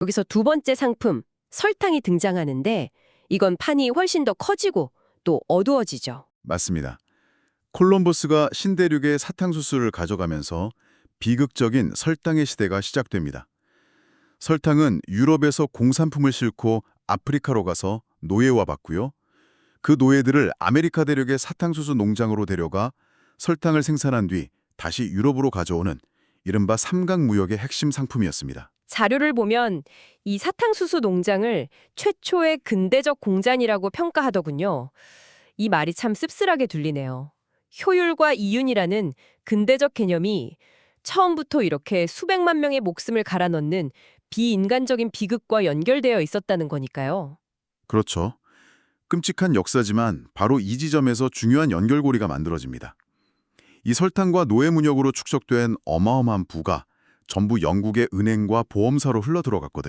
여기서 두 번째 상품, 설탕이 등장하는데 이건 판이 훨씬 더 커지고 또 어두워지죠. 맞습니다. 콜럼버스가 신대륙의 사탕수수를 가져가면서 비극적인 설탕의 시대가 시작됩니다. 설탕은 유럽에서 공산품을 싣고 아프리카로 가서 노예화 받고요. 그 노예들을 아메리카 대륙의 사탕수수 농장으로 데려가 설탕을 생산한 뒤 다시 유럽으로 가져오는 이른바 삼각무역의 핵심 상품이었습니다. 자료를 보면 이 사탕수수 농장을 최초의 근대적 공장이라고 평가하더군요. 이 말이 참 씁쓸하게 들리네요. 효율과 이윤이라는 근대적 개념이 처음부터 이렇게 수백만 명의 목숨을 갈아 넣는 비인간적인 비극과 연결되어 있었다는 거니까요. 그렇죠. 끔찍한 역사지만 바로 이 지점에서 중요한 연결고리가 만들어집니다. 이 설탕과 노예 문역으로 축적된 어마어마한 부가 전부 영국의 은행과 보험사로 흘러들어갔거든요.